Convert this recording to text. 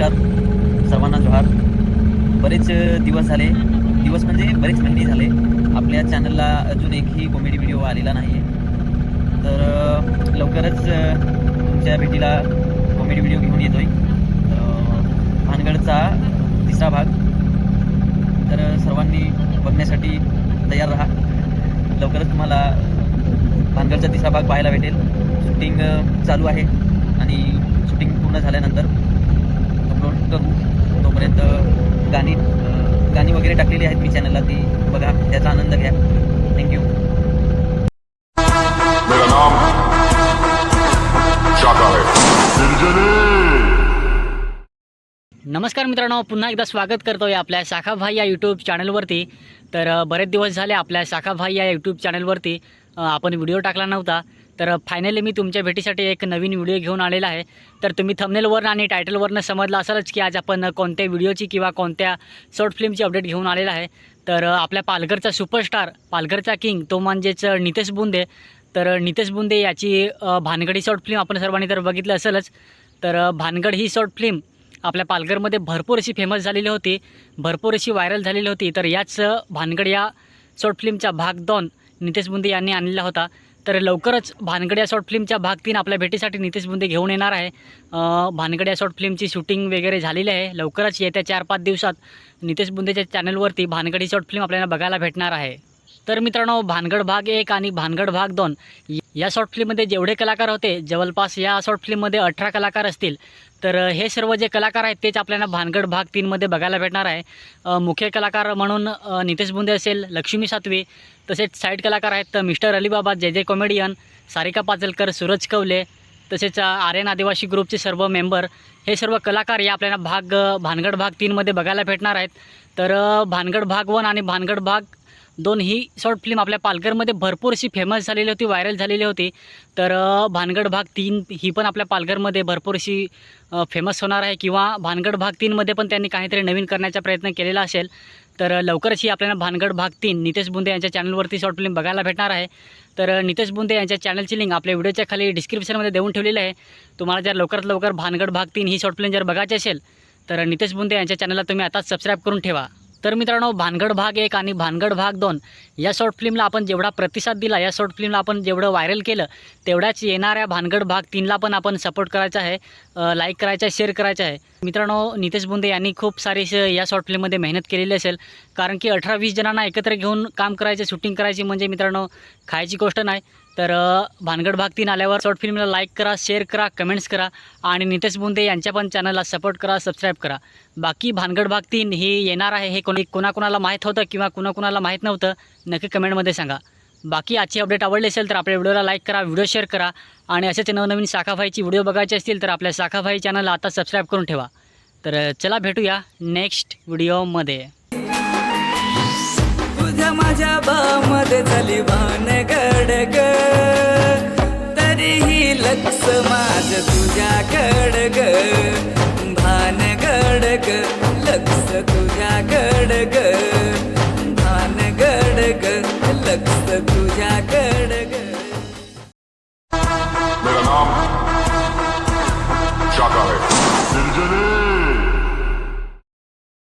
नमस्कार सर्वांना जोहार. बरेच दिवस झाले. दिवस म्हणजे बरेच महिने झाले. आपल्या चॅनलला अजून एकही कॉमेडी व्हिडिओ आलेला नाही आहे तर लवकरच तुमच्या भेटीला कॉमेडी व्हिडिओ घेऊन येतोय. भानगडचा तिसरा भाग. तर सर्वांनी बघण्यासाठी तयार राहा. लवकरच तुम्हाला भानगडचा तिसरा भाग पाहायला भेटेल. शूटिंग चालू आहे. आणि शूटिंग पूर्ण झाल्यानंतर गाणी गाणी वगैरे टाकलेली आहेत मी चॅनलला ती बघा त्याचा आनंद घ्या. थँक्यू नमस्कार मित्रांनो पुन्हा एकदा स्वागत करतोय आपल्या शाखा भाई या यूट्यूब चॅनलवरती तर बरेच दिवस झाले आपल्या शाखा भाई या यूट्यूब चॅनलवरती आपण व्हिडिओ टाकला नव्हता. तर फायनली मी तुमच्या भेटीसाठी एक नवीन व्हिडिओ घेऊन आलेला आहे. तर तुम्ही थंबनेलवरनं आणि टायटलवरनं समजलं असेलच की आज आपण कोणत्या व्हिडिओची किंवा कोणत्या शॉर्ट फिल्मची अपडेट घेऊन आलेला आहे. तर आपल्या पालघरचा सुपरस्टार पालघरचा किंग तो म्हणजेच नितेश बुंदे. तर नितेश बुंदे याची भानगडी शॉर्ट फिल्म आपण सर्वांनी तर बघितलं असेलच. तर भानगड ही शॉर्ट फिल्म आपल्या पालघरमध्ये भरपूर अशी फेमस झालेली होती भरपूर अशी व्हायरल झालेली होती. तर याच भानगड या शॉर्ट फिल्मचा भाग दोन नितेश बुंदे यांनी आणलेला होता. तर लवकरच भानगडी शॉर्ट फिल्मच्या भाग तीन आपल्या भेटीसाठी नितेश बुंदे घेऊन येणार आहे. भानगडी शॉर्ट फिल्मची शूटिंग वगैरे झालेली आहे. लवकरच येत्या चार पाच दिवसात नितेश बुंदेच्या चॅनलवरती भानगडी शॉर्ट फिल्म आपल्याला बघायला भेटणार आहे. तर मित्रांनो भानगड भाग एक आणि भानगड भाग दोन. या शॉर्ट फिल्ममध्ये जेवढे कलाकार होते जवळपास या शॉर्ट फिल्ममध्ये अठरा कलाकार असतील. तर हे सर्व जे कलाकार आहेत तेच आपल्याला भानगड भाग तीनमध्ये बघायला भेटणार आहे. मुख्य कलाकार म्हणून नितेश बुंदे असेल लक्ष्मी सातवी तसेच साईड कलाकार आहेत तर मिस्टर अलीबाबा जे जे कॉमेडियन सारिका पाचलकर सूरज कवले तसेच आर्यन आदिवासी ग्रुपचे सर्व मेंबर हे सर्व कलाकार या आपल्याला भाग भानगड भाग तीनमध्ये बघायला भेटणार आहेत. तर भानगड भाग वन आणि भानगड भाग दोन ही शॉर्ट फिल्म आपल्या पालघरमध्ये भरपूर अशी फेमस झालेली होती व्हायरल झालेली होती. तर भानगड भाग तीन ही पण आपल्या पालघरमध्ये भरपूर अशी फेमस होणार आहे किंवा भानगड भाग तीनमध्ये पण त्यांनी काहीतरी नवीन करण्याचा प्रयत्न केलेला असेल. तर लवकरच ही आपल्याला भानगड भाग तीन नितेश बुंदे यांच्या चॅनलवरती शॉर्ट फिल्म बघायला भेटणार आहे. तर नितेश बुंदे यांच्या चॅनलची लिंक आपल्या व्हिडिओच्या खाली डिस्क्रिप्शनमध्ये देऊन ठेवलेली आहे. तुम्हाला जर लवकरात लवकर भानगड भाग तीन ही शॉर्ट फिल्म जर बघायची असेल तर नितेश बुंदे यांच्या चॅनलला तुम्ही आताच सबस्क्राईब करून ठेवा. तर मित्रांनो भानगड भाग एक आणि भानगड भाग दोन या शॉर्ट फिल्मला आपण जेवढा प्रतिसाद दिला या शॉर्ट फिल्मला आपण जेवढं व्हायरल केलं तेवढ्याच येणाऱ्या भानगड भाग तीनला पण आपण सपोर्ट करायचा आहे लाईक करायचा आहे शेअर करायचा आहे. मित्रांनो नितेश बुंदे यांनी खूप सारी श- या शॉर्ट फिल्ममध्ये मेहनत केलेली असेल कारण की अठरा वीस जणांना एकत्र घेऊन काम करायचे शूटिंग करायची म्हणजे मित्रांनो खायची गोष्ट नाही. तर भानगड भाग तीन आल्यावर शॉर्ट फिल्मला लाईक करा शेअर करा कमेंट्स करा आणि नितेश बुंदे यांच्या पण चॅनलला सपोर्ट करा सबस्क्राईब करा. बाकी भानगड भाग तीन ही येणार आहे हे कोणी कोणाकोणाला माहीत होतं किंवा कोणाकोणाला माहीत नव्हतं नक्की कमेंटमध्ये सांगा. बाकी आजची अपडेट आवडली असेल तर आपल्या व्हिडिओला लाईक करा व्हिडिओ शेअर करा आणि असेच नवनवीन शाखाभाईची व्हिडिओ बघायचे असतील तर आपल्या शाखाभाई चॅनलला आता सबस्क्राईब करून ठेवा. तर चला भेटूया नेक्स्ट व्हिडिओमध्ये मध्ये झाली भानगड ग. तरीही लक्ष माझ तुझ्याकड ग. भानगड ग लक्ष तुझ्याकड ग. भानगड ग लक्ष तुझ्याकड